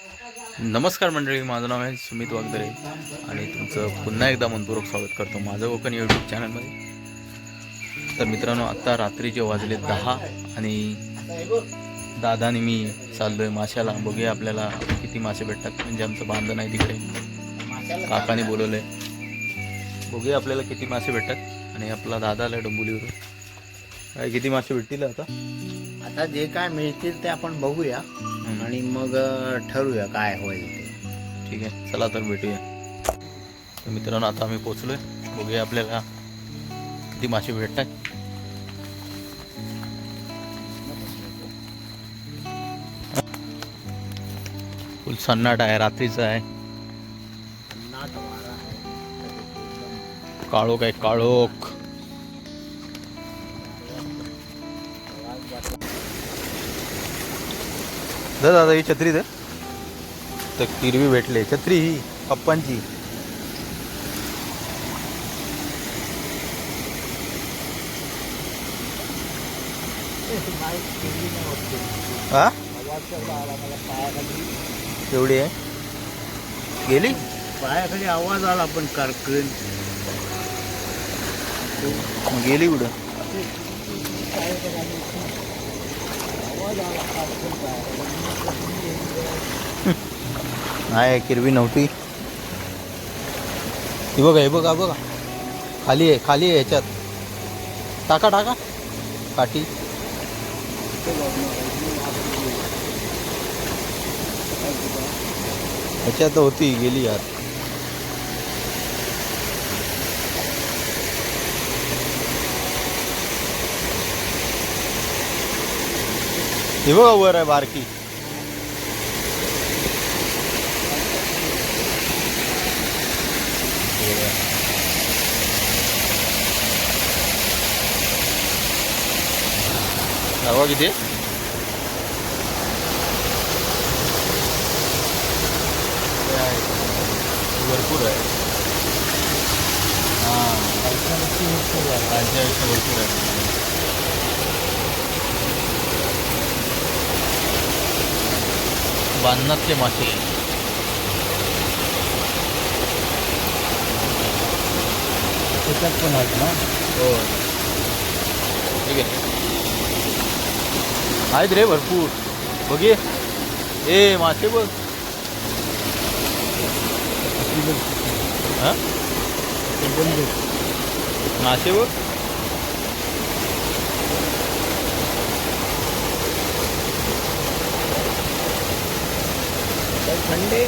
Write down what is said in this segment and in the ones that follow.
नमस्कार मंडळी माझं नाव आहे सुमित वागदरे आणि तुमचं पुन्हा एकदा मनपूर्वक स्वागत करतो माझं कोकण यूट्यूब चॅनलमध्ये तर मित्रांनो आत्ता रात्रीचे वाजले दहा आणि दादाने मी चाललो आहे माशाला. बघूया आपल्याला किती मासे भेटतात. म्हणजे आमचं बांधण आहे तिकडे. काकाने बोलवलं आहे बघूया आपल्याला किती मासे भेटतात आणि आपला दादा आला काय किती मासे भेटतील आता? आता जे काय मिळतील ते आपण बघूया. आणि मग ठरवूया काय होईल ते. ठीक आहे चला तर भेटूया. तर मित्रांनो आता आम्ही पोचलोय बघूया आपल्याला किती मासे भेटतात फुल सन्नाट आहे रात्रीचा आहे. आहे. काळोख आहे काळोख. दे दादा ही छत्री दे. तर किरवी भेटले. छत्री ही पप्पांची. हा? एवढी आहे? गेली? पायाखाली आवाज आला पण कारकन गेली कुठं आवाज आला कारकन पायाखाली नाही किरवी नव्हती. हे बघा हे बघा बघा. खाली आहे खाली आहे ह्याच्यात टाका टाका. काठी. ह्याच्यात होती गेली यार. हे बघा वर आहे बारकी दावा किती आहे? हे आहे. भरपूर आहे हां कालच्यापेक्षा भरपूर आहे बांधणातले मासे. त्याच्यात पण आहेत ना? हो. ठीक आहे. आहेत रे भरपूर. बघे. ए मासे बघ. हा? मासे बघ. थंडे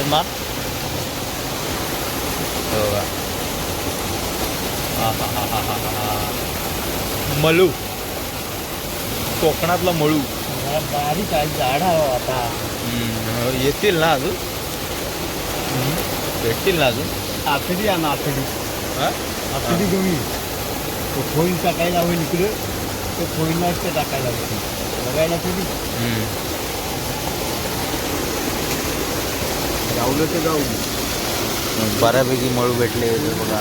तेच मार हो का हा, हा, हा, हा, हा. मळू कोकणातला मळू बारीक आहे झाड आहे हो आता. हो, येतील ना अजून? भेटतील ना अजून? आखडी आहे ना आखडी हा? आखडी घेऊन ये. तो फोईन टाकायला होईल इकडे तो फोईनलाच ते टाकायला होईल बघायला थोडी गावलं तर जाऊ बऱ्यापैकी मळू भेटले बघा.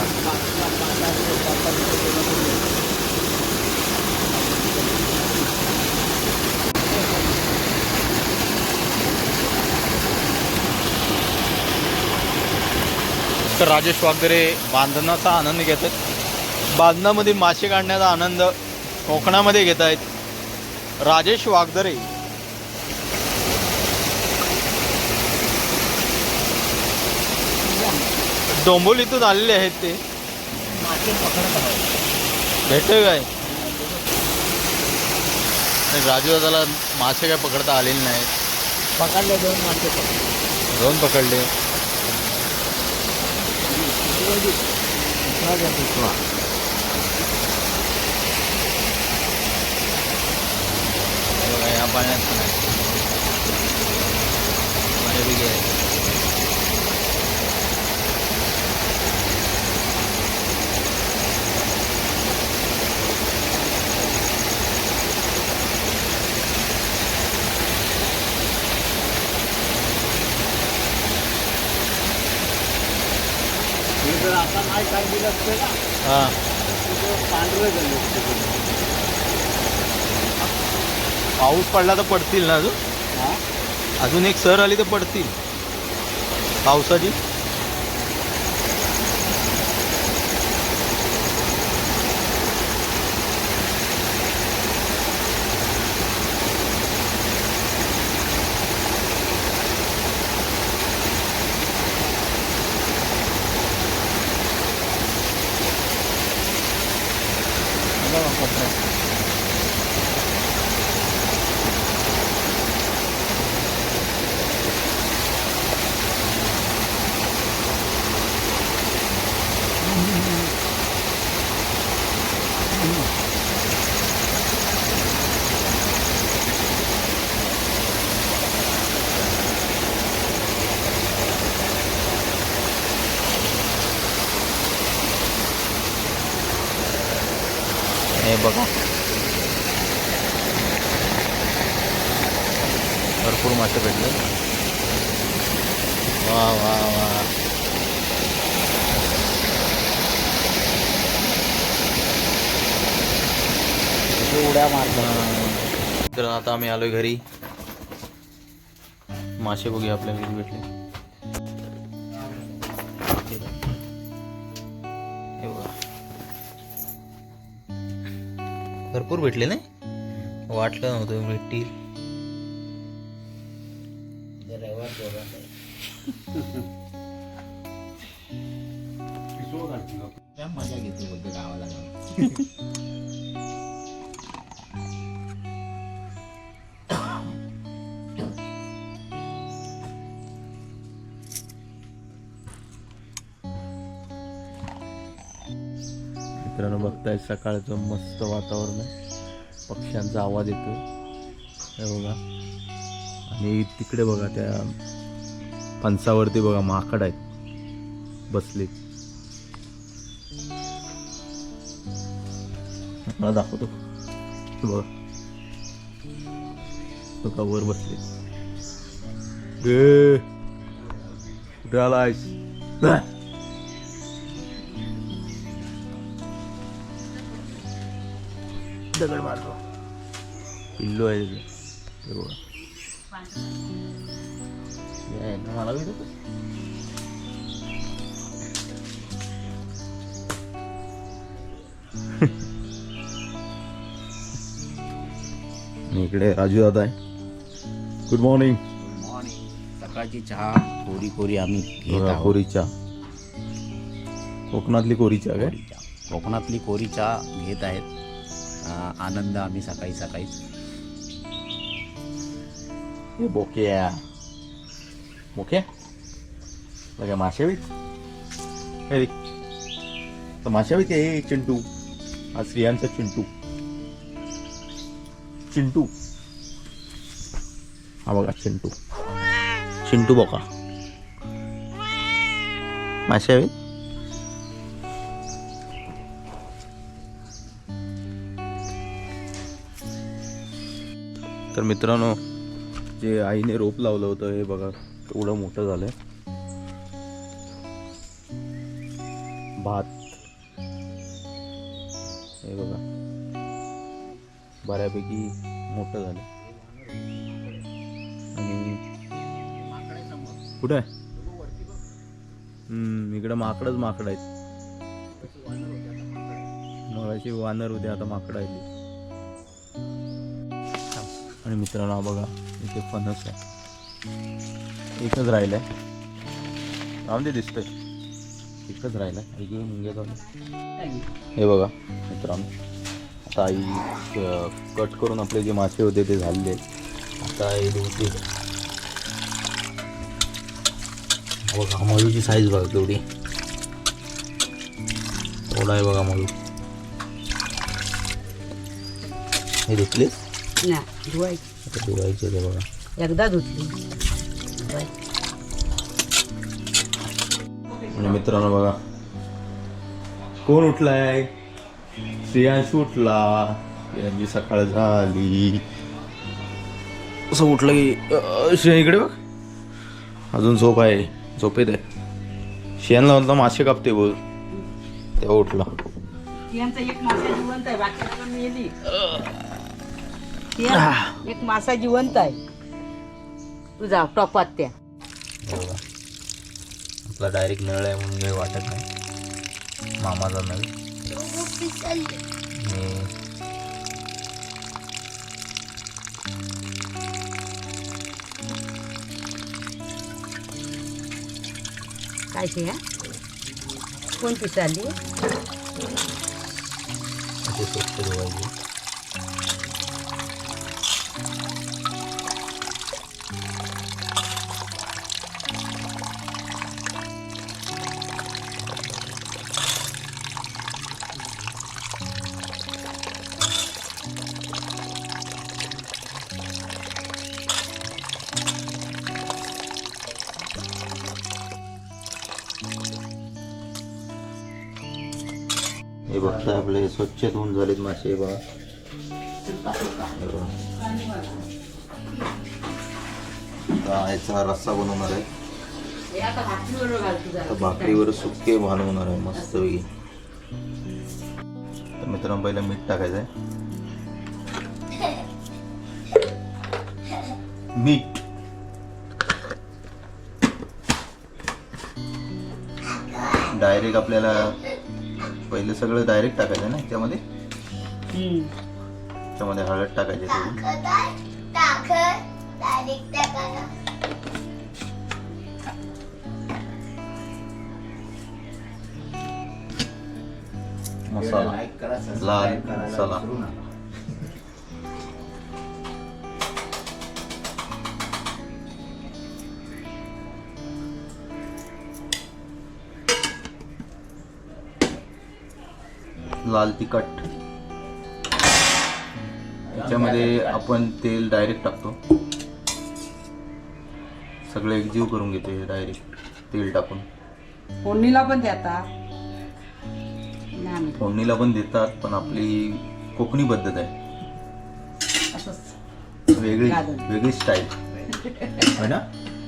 तर राजेश वागदरे बांधणाचा आनंद घेत आहेत बांधणामध्ये मासे काढण्याचा आनंद कोकणामध्ये घेत आहेत. राजेश वागदरे डोंबोलीतून आलेले आहेत ते. मासे पकडत आहे भेटतोय काय? नाही, राजू दादाला मासे काय पकडता आलेले नाहीत. पकडले दोन मासे पकडले. दोन पकडले. घ्या दुसरा पाळण्यात पण आहे बऱ्यापैकी आहे हे जर आता नाही काढली असते ना हां तर पांढरं झालं असतं पूर्ण. पाऊस पडला तर पडतील ना अजून? अजून एक सर आली तर पडतील. पावसाची हे बघा भरपूर मासे भेटले. वा वा वा. उड्या मारतात. तर आता आम्ही आलोय घरी. मासे बघूया आपल्याला किती भेटले. भरपूर भेटले नाही? वाटलं नव्हतं भेटतील मजा घेते बोलते गावाला जाऊन. मित्रांनो बघताय सकाळचं मस्त वातावरण आहे. पक्ष्यांचा आवाज येतो हे बघा. आणि तिकडे बघा त्या फणसावरती बघा माकड आहेत. बसले. मला दाखवतो. बघ. बघा वर बसले. आलायस? दगड मारतो. पिल्लू आहे. बघा. मला. आणि इकडे राजू दादा आहे गुड मॉर्निंग मॉर्निंग सकाळची चहा कोरी कोरी आम्ही घेत आहोत. कोरी चहा. कोकणातली कोरी चहा काय? कोरी चहा. कोकणातली कोरी चहा घेत आहेत. अं, आनंद आम्ही सकाळी सकाळी हे बोक्या बोक्या बघा माशावीत हे देख. तर माशावीत आहे हे चिंटू हा स्त्रियांचा चिंटू चिंटू हा बघा चिंटू चिंटू बोका माशावीत तर मित्रांनो जे आईने रोप लावलं होतं हे बघा एवढं मोठं झालंय. भात. हे बघा. बऱ्यापैकी मोठं झालं आणि कुठं आहे? हम्म, इकडं माकडच माकड आहेत. मगाशी वानर होते आता माकड आहेत. आणि मित्रांनो बघा. इथे फणस आहे. एकच आहे राहून दे दिसतंय. एकच राहिलाय. आहे घेऊन मुंग्या जाऊन. हे बघा मित्रांनो. आता आई कट करून आपले जे मासे होते ते झालेले आता हे होते बघा मळूची साईज बघा तेवढी एवढा आहे बघा मळू हे धुतलेस? धुवायचे. आता धुवायचे ते बघा. एकदा धुतली. आणि मित्रांनो बघा कोण उठलाय? श्रेयांश उठला. यांची सकाळ झाली. असं उठलं की श्रेया इकडे बघ. अजून झोप आहे. झोपेत आहे शेणला म्हटलं मासे कापते बोल. तेव्हा उठला. यांचा एक मासा जिवंत आहे. आहे तुझा टोपात त्या आपला डायरेक्ट नळ आहे म्हणून काही वाटत नाही. मामाचा नळ. काय ते? कोण पिसाली स्वच्छ धुवायचे. आपले स्वच्छ धुवून झालेत मासे बघा. आता याचा रस्सा बनवणार आहे. भाकरीवर सुके बनवणार आहे मस्त तर मित्रांनो पहिलं मीठ टाकायचं आहे. मीठ. डायरेक्ट आपल्याला पहिले सगळं डायरेक्ट टाकायचं आहे ना त्यामध्ये त्यामध्ये हळद टाकायची मसाला. लाल मसाला. लाल तिखट. त्याच्यामध्ये आपण तेल डायरेक्ट टाकतो. सगळं एकजीव करून घेते डायरेक्ट तेल टाकून. फोडणीला पण देता. नाही फोडणीला पण देतात पण आपली कोकणी पद्धत आहे. असंच. वेगळी गाजर. वेगळी स्टाईल है ना?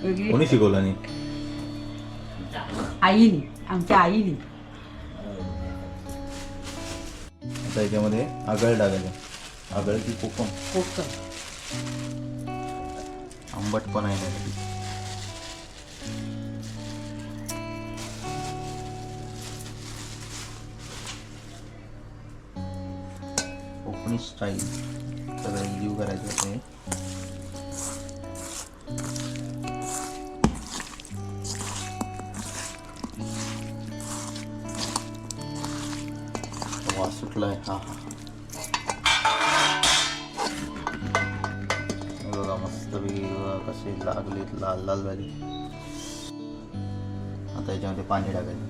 वेगळी. कोणी शिकवलं नाही? आईनी आमच्या आईनी. आता याच्यामध्ये आगळ टाकायचं आगळ की कोकम. कोकण आंबट पण आहे ना कोकणी स्टाईल सगळं जीव करायचं ते लाल लाल झाले आता याच्यामध्ये पाणी टाकायचं.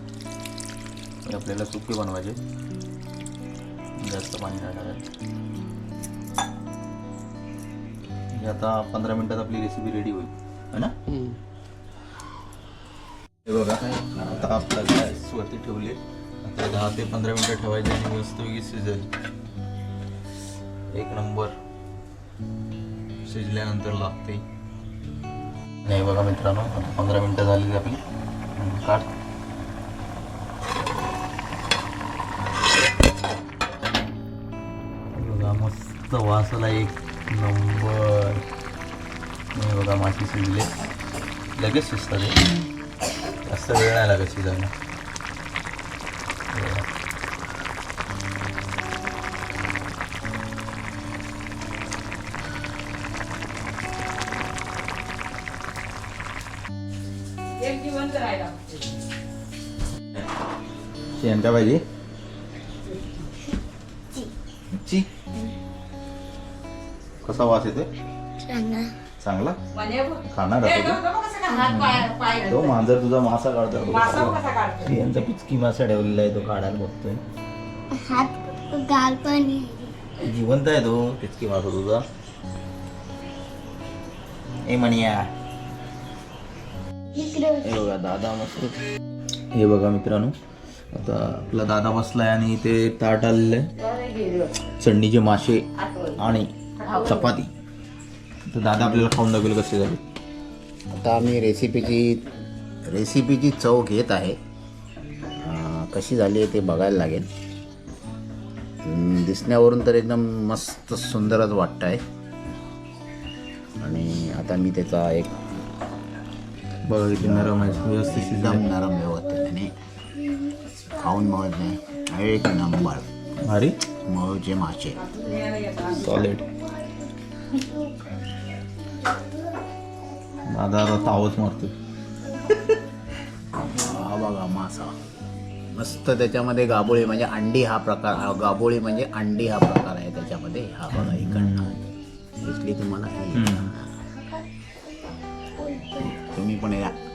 हे आपल्याला सुके बनवायचे. जास्त पाणी नाही टाकायचं. हे आता पंधरा मिनिटात आपली रेसिपी रेडी होईल. है ना? हे बघा आता आपला गॅस वरती ठेवले. आता दहा ते पंधरा मिनिटं ठेवायचे आणि मस्तपैकी शिजेल. एक नंबर. शिजल्यानंतर लागते. नाही बघा मित्रांनो आता पंधरा मिनटं झालेली आपली. हम्म, काढ. बघा मस्त वास आला एक नंबर. नाही बघा मासे शिजले लगेच शिजतात जास्त वेळ नाही लागत शिजायला. एक जिवंत राहिला का पाहिजे ची. कसा वास येते चांगला. खाणार ए, तो मांजर तुझा मासा काढतो मासा कसा काढतो यांचा पिचकी मासा ठेवलेला आहे तो काढायला बघतोय. हात गाल पण जिवंत आहे तो पिचकी मासा तुझा. हे म्हणूया हे बघा दादा मस्त. हे बघा मित्रांनो आता आपला दादा बसलाय आणि ते ताट आलेलं आहे. चढणीचे मासे आणि चपाती. तर दादा आपल्याला खाऊन दाखवेल कसे झाले. आता आम्ही रेसिपीची रेसिपीची चव घेत आहे. कशी झाली आहे ते बघायला लागेल. दिसण्यावरून तर एकदम मस्त सुंदरच वाटतं आहे आणि आता मी त्याचा एक बघा किती नरम आहे व्यवस्थित एकदम शिजलं नरम व्यवस्थितने खाऊन बघत नाही एक नंबर भारी मळूचे मासे सॉलिड दादा आता तावच मारतो हा बघा मासा मस्त त्याच्यामध्ये गाबोळी म्हणजे अंडी हा प्रकार हा गाबोळी म्हणजे अंडी हा प्रकार आहे त्याच्यामध्ये हा बघा इकडनं दिसली तुम्हाला ही. तुम्ही पण या